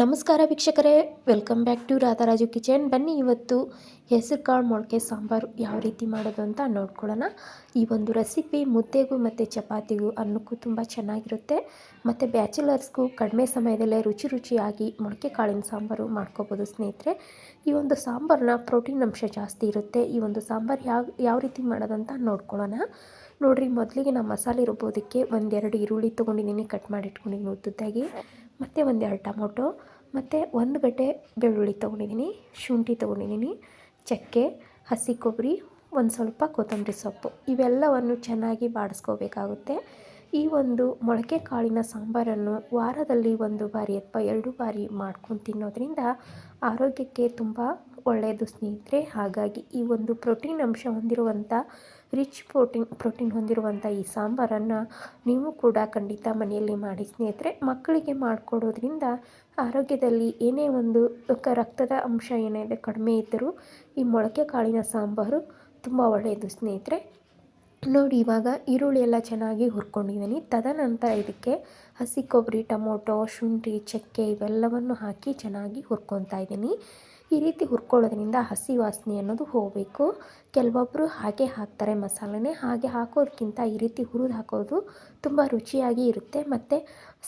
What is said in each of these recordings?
ನಮಸ್ಕಾರ ವೀಕ್ಷಕರೇ welcome back to Radharaju kitchen. ಬನ್ನಿ ಇವತ್ತು ಹೆಸರು ಕಾಳು ಮೊಳಕೆ ಸಾಂಬಾರು ಯಾವ ರೀತಿ ಮಾಡೋದು ಅಂತ ನೋಡ್ಕೊಳ್ಳೋಣ. ಈ ಒಂದು ರೆಸಿಪಿ ಮುದ್ದೆಗೂ ಮತ್ತು ಚಪಾತಿಗೂ ಅನ್ನಕ್ಕೂ ತುಂಬ ಚೆನ್ನಾಗಿರುತ್ತೆ. ಮತ್ತು ಬ್ಯಾಚುಲರ್ಸ್ಗೂ ಕಡಿಮೆ ಸಮಯದಲ್ಲೇ ರುಚಿ ರುಚಿಯಾಗಿ ಮೊಳಕೆ ಕಾಳಿನ ಸಾಂಬಾರು ಮಾಡ್ಕೋಬೋದು ಸ್ನೇಹಿತರೆ. ಈ ಒಂದು ಸಾಂಬಾರನ್ನ ಪ್ರೋಟೀನ್ ಅಂಶ ಜಾಸ್ತಿ ಇರುತ್ತೆ. ಈ ಒಂದು ಸಾಂಬಾರು ಯಾವ ಯಾವ ರೀತಿ ಮಾಡೋದಂತ ನೋಡ್ಕೊಳ್ಳೋಣ. ನೋಡಿರಿ, ಮೊದಲಿಗೆ ನಾನು ಮಸಾಲೆ ರುಬ್ಬೋದಕ್ಕೆ ಒಂದೆರಡು ಈರುಳ್ಳಿ ತೊಗೊಂಡಿದ್ದೀನಿ ಕಟ್ ಮಾಡಿಟ್ಕೊಂಡಿದ್ದೀನಿ ಉದ್ದುದ್ದಾಗಿ. ಮತ್ತು ಒಂದೆರಡು ಟೊಮೊಟೊ, ಮತ್ತು ಒಂದು ಗಡ್ಡೆ ಬೆಳ್ಳುಳ್ಳಿ ತೊಗೊಂಡಿದ್ದೀನಿ, ಶುಂಠಿ ತೊಗೊಂಡಿದ್ದೀನಿ, ಚಕ್ಕೆ, ಹಸಿ ಕೊಬ್ಬರಿ, ಒಂದು ಸ್ವಲ್ಪ ಕೊತ್ತಂಬರಿ ಸೊಪ್ಪು. ಇವೆಲ್ಲವನ್ನು ಚೆನ್ನಾಗಿ ಬಾಡಿಸ್ಕೋಬೇಕಾಗುತ್ತೆ. ಈ ಒಂದು ಮೊಳಕೆ ಕಾಳಿನ ಸಾಂಬಾರನ್ನು ವಾರದಲ್ಲಿ ಒಂದು ಬಾರಿ ಅಥವಾ ಎರಡು ಬಾರಿ ಮಾಡ್ಕೊಂಡು ತಿನ್ನೋದ್ರಿಂದ ಆರೋಗ್ಯಕ್ಕೆ ತುಂಬ ಒಳ್ಳೆಯದು ಸ್ನೇಹಿತರೆ. ಹಾಗಾಗಿ ಈ ಒಂದು ಪ್ರೋಟೀನ್ ಅಂಶ ಹೊಂದಿರುವಂಥ, ರಿಚ್ ಪ್ರೋಟೀನ್ ಪ್ರೋಟೀನ್ ಹೊಂದಿರುವಂಥ ಈ ಸಾಂಬಾರನ್ನು ನೀವು ಕೂಡ ಖಂಡಿತ ಮನೆಯಲ್ಲಿ ಮಾಡಿ ಸ್ನೇಹಿತರೆ. ಮಕ್ಕಳಿಗೆ ಮಾಡಿಕೊಡೋದ್ರಿಂದ ಆರೋಗ್ಯದಲ್ಲಿ ಏನೇ ಒಂದು ರಕ್ತದ ಅಂಶ ಏನಿದೆ ಕಡಿಮೆ ಇದ್ದರೂ ಈ ಮೊಳಕೆ ಕಾಳಿನ ಸಾಂಬಾರು ತುಂಬ ಒಳ್ಳೆಯದು ಸ್ನೇಹಿತರೆ. ನೋಡಿ, ಇವಾಗ ಈರುಳ್ಳಿ ಎಲ್ಲ ಚೆನ್ನಾಗಿ ಹುರ್ಕೊಂಡಿದ್ದೀನಿ. ತದನಂತರ ಇದಕ್ಕೆ ಹಸಿ ಕೊಬ್ಬರಿ, ಟೊಮೊಟೊ, ಶುಂಠಿ, ಚಕ್ಕೆ ಇವೆಲ್ಲವನ್ನು ಹಾಕಿ ಚೆನ್ನಾಗಿ ಹುರ್ಕೊತಾ ಇದ್ದೀನಿ. ಈ ರೀತಿ ಹುರ್ಕೊಳ್ಳೋದ್ರಿಂದ ಹಸಿ ವಾಸನೆ ಅನ್ನೋದು ಹೋಗಬೇಕು. ಕೆಲವೊಬ್ಬರು ಹಾಗೆ ಹಾಕ್ತಾರೆ ಮಸಾಲೆನೇ. ಹಾಗೆ ಹಾಕೋದಕ್ಕಿಂತ ಈ ರೀತಿ ಹುರಿದು ಹಾಕೋದು ತುಂಬ ರುಚಿಯಾಗಿ ಇರುತ್ತೆ. ಮತ್ತು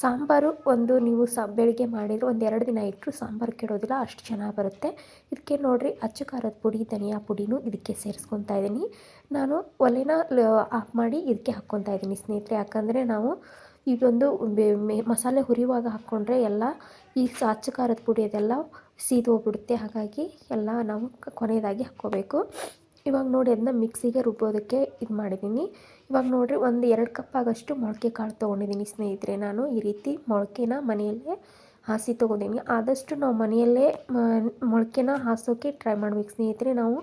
ಸಾಂಬಾರು ಒಂದು ನೀವು ಸ, ಬೆಳಗ್ಗೆ ಮಾಡಿದರೆ ಒಂದು ಎರಡು ದಿನ ಇಟ್ಟರು ಸಾಂಬಾರು ಕೆಡೋದಿಲ್ಲ, ಅಷ್ಟು ಚೆನ್ನಾಗಿ ಬರುತ್ತೆ. ಇದಕ್ಕೆ ನೋಡಿರಿ ಅಚ್ಚು ಖಾರದ ಪುಡಿ, ಧನಿಯಾ ಪುಡಿನೂ ಇದಕ್ಕೆ ಸೇರಿಸ್ಕೊತಾ ಇದ್ದೀನಿ ನಾನು ಒಲೆನ ಆಫ್ ಮಾಡಿ ಇದಕ್ಕೆ ಹಾಕ್ಕೊತಾ ಇದ್ದೀನಿ ಸ್ನೇಹಿತರೆ. ಯಾಕಂದರೆ ನಾವು ಇದೊಂದು ಮಸಾಲೆ ಹುರಿಯುವಾಗ ಹಾಕ್ಕೊಂಡ್ರೆ ಎಲ್ಲ ಈ ಅಚ್ಚ ಖಾರದ ಪುಡಿ ಅದೆಲ್ಲ ಸೀದೋಗ್ಬಿಡುತ್ತೆ ಹಾಗಾಗಿ ಎಲ್ಲ ನಾವು ಕೊನೆಯದಾಗಿ ಹಾಕ್ಕೋಬೇಕು. ಇವಾಗ ನೋಡಿ ಅದನ್ನ ಮಿಕ್ಸಿಗೆ ರುಬ್ಬೋದಕ್ಕೆ ಇದು ಮಾಡಿದ್ದೀನಿ ಇವಾಗ ನೋಡಿರಿ ಒಂದು ಎರಡು ಕಪ್ ಆಗೋಷ್ಟು ಮೊಳಕೆ ಕಾಳು ತೊಗೊಂಡಿದ್ದೀನಿ ಸ್ನೇಹಿತರೆ. ನಾನು ಈ ರೀತಿ ಮೊಳಕೆನ ಮನೆಯಲ್ಲೇ ಹಾಸಿ ತೊಗೊಂಡಿದ್ದೀನಿ ಆದಷ್ಟು ನಾವು ಮನೆಯಲ್ಲೇ ಮೊಳಕೆನ ಹಾಸೋಕ್ಕೆ ಟ್ರೈ ಮಾಡ್ಬೇಕು ಸ್ನೇಹಿತರೆ. ನಾವು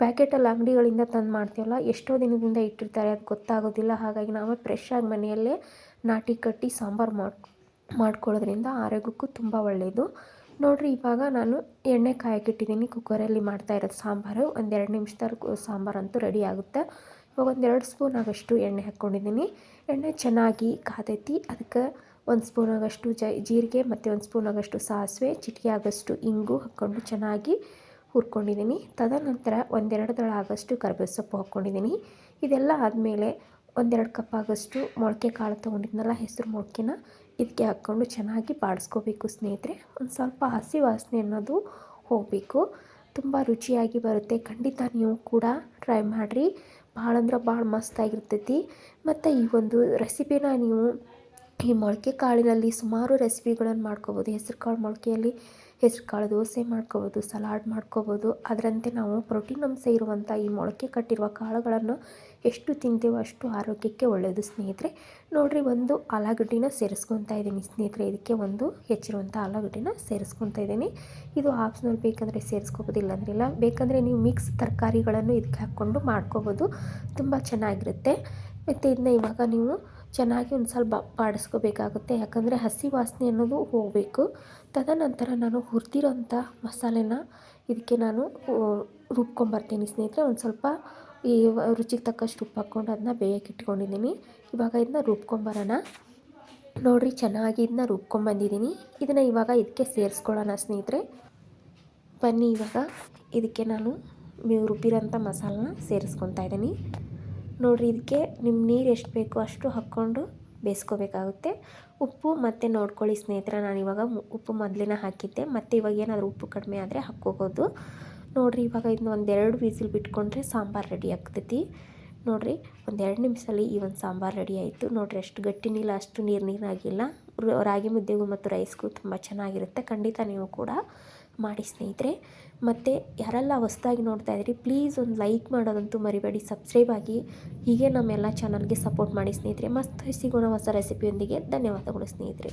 ಪ್ಯಾಕೆಟಲ್ಲಿ ಅಂಗಡಿಗಳಿಂದ ತಂದು ಮಾಡ್ತೀವಲ್ಲ, ಎಷ್ಟೋ ದಿನದಿಂದ ಇಟ್ಟಿರ್ತಾರೆ, ಅದು ಗೊತ್ತಾಗೋದಿಲ್ಲ. ಹಾಗಾಗಿ ನಾವು ಫ್ರೆಶ್ಶಾಗಿ ಮನೆಯಲ್ಲೇ ನಾಟಿ ಕಟ್ಟಿ ಸಾಂಬಾರು ಮಾಡಿ, ಮಾಡ್ಕೊಳ್ಳೋದ್ರಿಂದ ಆರೋಗ್ಯಕ್ಕೂ ತುಂಬ ಒಳ್ಳೆಯದು ನೋಡಿರಿ, ಇವಾಗ ನಾನು ಎಣ್ಣೆ ಕಾಯಕ್ಕಿಟ್ಟಿದ್ದೀನಿ ಕುಕ್ಕರಲ್ಲಿ ಮಾಡ್ತಾ ಇರೋದು ಸಾಂಬಾರು. ಒಂದೆರಡು ನಿಮಿಷದಲ್ಲಿ ಸಾಂಬಾರಂತೂ ರೆಡಿ ಆಗುತ್ತೆ. ಇವಾಗ ಒಂದೆರಡು ಸ್ಪೂನ್ ಆಗಷ್ಟು ಎಣ್ಣೆ ಹಾಕ್ಕೊಂಡಿದ್ದೀನಿ. ಎಣ್ಣೆ ಚೆನ್ನಾಗಿ ಕಾದೈತಿ ಅದಕ್ಕೆ ಒಂದು ಸ್ಪೂನ್ ಆಗಷ್ಟು ಜ, ಜೀರಿಗೆ ಮತ್ತು ಒಂದು ಸ್ಪೂನ್ ಆಗಷ್ಟು ಸಾಸಿವೆ, ಚಿಟಿಕೆ ಆಗಷ್ಟು ಇಂಗು ಹಾಕ್ಕೊಂಡು ಚೆನ್ನಾಗಿ ಹುರ್ಕೊಂಡಿದ್ದೀನಿ. ತದನಂತರ ಒಂದೆರಡು ದಳ ಆಗಷ್ಟು ಕರಿಬೇವು ಸೊಪ್ಪು ಹಾಕ್ಕೊಂಡಿದ್ದೀನಿ. ಇದೆಲ್ಲ ಆದಮೇಲೆ ಒಂದೆರಡು ಕಪ್ ಆಗೋಷ್ಟು ಮೊಳಕೆ ಕಾಳು ತೊಗೊಂಡಿದ್ನಲ್ಲ, ಹೆಸರು ಮೊಳಕೆನ. ಇದಕ್ಕೆ ಹಾಕ್ಕೊಂಡು ಚೆನ್ನಾಗಿ ಬಾಡಿಸ್ಕೋಬೇಕು ಸ್ನೇಹಿತರೆ. ಒಂದು ಸ್ವಲ್ಪ ಹಸಿ ವಾಸನೆ ಅನ್ನೋದು ಹೋಗಬೇಕು. ತುಂಬ ರುಚಿಯಾಗಿ ಬರುತ್ತೆ. ಖಂಡಿತ ನೀವು ಕೂಡ ಟ್ರೈ ಮಾಡಿರಿ. ಭಾಳ ಅಂದ್ರೆ ಭಾಳ ಮಸ್ತಾಗಿರ್ತೈತಿ ಮತ್ತು ಈ ಒಂದು ರೆಸಿಪಿನ ನೀವು ಈ ಮೊಳಕೆ ಕಾಳಿನಲ್ಲಿ ಸುಮಾರು ರೆಸಿಪಿಗಳನ್ನು ಮಾಡ್ಕೋಬೋದು. ಹೆಸರು ಕಾಳು ಮೊಳಕೆಯಲ್ಲಿ ಹೆಸರು ಕಾಳು ದೋಸೆ ಮಾಡ್ಕೋಬೋದು, ಸಲಾಡ್ ಮಾಡ್ಕೋಬೋದು. ಅದರಂತೆ ನಾವು ಪ್ರೋಟೀನ್ ಅಂಶ ಇರುವಂಥ ಈ ಮೊಳಕೆ ಕಟ್ಟಿರುವ ಕಾಳುಗಳನ್ನು ಎಷ್ಟು ತಿಂತೀವೋ ಅಷ್ಟು ಆರೋಗ್ಯಕ್ಕೆ ಒಳ್ಳೆಯದು. ಸ್ನೇಹಿತರೆ, ನೋಡಿರಿ, ಒಂದು ಆಲೂಗಡ್ಡಿನ ಸೇರಿಸ್ಕೊತಾ ಇದ್ದೀನಿ. ಸ್ನೇಹಿತರೆ, ಇದಕ್ಕೆ ಒಂದು ಹೆಚ್ಚಿರುವಂಥ ಆಲೂಗಡ್ಡಿನ ಸೇರಿಸ್ಕೊತಾ ಇದ್ದೀನಿ. ಇದು ಆಪ್ಷನಲ್ ಬೇಕಂದರೆ ಸೇರಿಸ್ಕೋಬೋದು, ಇಲ್ಲಾಂದ್ರೆ ಇಲ್ಲ. ಬೇಕಂದರೆ ನೀವು ಮಿಕ್ಸ್ ತರಕಾರಿಗಳನ್ನು ಇದಕ್ಕೆ ಹಾಕ್ಕೊಂಡು ಮಾಡ್ಕೋಬೋದು. ತುಂಬ ಚೆನ್ನಾಗಿರುತ್ತೆ. ಮತ್ತು ಇದನ್ನ ಇವಾಗ ನೀವು ಚೆನ್ನಾಗಿ ಒಂದು ಸ್ವಲ್ಪ ಬಾಡಿಸ್ಕೋಬೇಕಾಗುತ್ತೆ. ಯಾಕಂದರೆ ಹಸಿ ವಾಸನೆ ಅನ್ನೋದು ಹೋಗಬೇಕು. ತದನಂತರ ನಾನು ಹುರಿದಿರೋಂಥ ಮಸಾಲೆನ ಇದಕ್ಕೆ ನಾನು ರುಬ್ಕೊಂಬರ್ತೀನಿ. ಸ್ನೇಹಿತರೆ, ಒಂದು ಸ್ವಲ್ಪ ಈ ರುಚಿಗೆ ತಕ್ಕಷ್ಟು ಉಪ್ಪು ಹಾಕ್ಕೊಂಡು ಅದನ್ನ ಬೇಯಕ್ಕೆ ಇಟ್ಕೊಂಡಿದ್ದೀನಿ. ಇವಾಗ ಇದನ್ನ ರುಬ್ಕೊಂಬರೋಣ. ನೋಡಿರಿ, ಚೆನ್ನಾಗಿ ಇದನ್ನ ರುಬ್ಕೊಂಬಂದಿದ್ದೀನಿ. ಇದನ್ನು ಇವಾಗ ಇದಕ್ಕೆ ಸೇರಿಸ್ಕೊಳ್ಳೋಣ ಸ್ನೇಹಿತರೆ. ಬನ್ನಿ ಇವಾಗ ಇದಕ್ಕೆ ನಾನು ರುಬ್ಬಿರೋಂಥ ಮಸಾಲನ ಸೇರಿಸ್ಕೊತಾ ಇದ್ದೀನಿ. ನೋಡಿರಿ ಇದಕ್ಕೆ ನಿಮ್ಮ ನೀರು ಎಷ್ಟು ಬೇಕೋ ಅಷ್ಟು ಹಾಕ್ಕೊಂಡು ಬೇಯಿಸ್ಕೋಬೇಕಾಗುತ್ತೆ. ಉಪ್ಪು ಮತ್ತು ನೋಡ್ಕೊಳ್ಳಿ ಸ್ನೇಹಿತರ, ನಾನು ಇವಾಗ ಉಪ್ಪು ಮೊದಲಿನ ಹಾಕಿದ್ದೆ, ಮತ್ತು ಇವಾಗ ಏನಾದರೂ ಉಪ್ಪು ಕಡಿಮೆ ಆದರೆ ಹಾಕ್ಕೋಬೋದು. ನೋಡಿರಿ, ಇವಾಗ ಇದನ್ನ ಒಂದೆರಡು ವಿಸಿಲ್ ಬಿಟ್ಕೊಂಡ್ರೆ ಸಾಂಬಾರು ರೆಡಿ ಆಗ್ತೈತಿ. ನೋಡಿರಿ, ಒಂದೆರಡು ನಿಮಿಷದಲ್ಲಿ ಈ ಒಂದು ಸಾಂಬಾರು ರೆಡಿ ಆಯಿತು. ನೋಡಿರಿ, ಅಷ್ಟು ಗಟ್ಟಿನಿಲ್ಲ ಅಷ್ಟು ನೀರು ನೀರಾಗಿಲ್ಲ. ರಾಗಿ ಮುದ್ದೆಗೂ ಮತ್ತು ರೈಸ್ಗೂ ತುಂಬ ಚೆನ್ನಾಗಿರುತ್ತೆ. ಖಂಡಿತ ನೀವು ಕೂಡ ಮಾಡಿ ಸ್ನೇಹಿತರೆ. ಮತ್ತು ಯಾರೆಲ್ಲ ಹೊಸ್ದಾಗಿ ನೋಡ್ತಾ ಇದ್ದೀರಿ ಪ್ಲೀಸ್ ಒಂದು ಲೈಕ್ ಮಾಡೋದಂತೂ ಮರಿಬೇಡಿ ಸಬ್ಸ್ಕ್ರೈಬ್ ಆಗಿ. ಹೀಗೆ ನಮ್ಮೆಲ್ಲ ಚಾನಲ್ಗೆ ಸಪೋರ್ಟ್ ಮಾಡಿ ಸ್ನೇಹಿತರೆ. ಮಸ್ತ್ ಸಿಗೋಣ ಹೊಸ ರೆಸಿಪಿಯೊಂದಿಗೆ ಧನ್ಯವಾದಗಳು ಸ್ನೇಹಿತರೆ.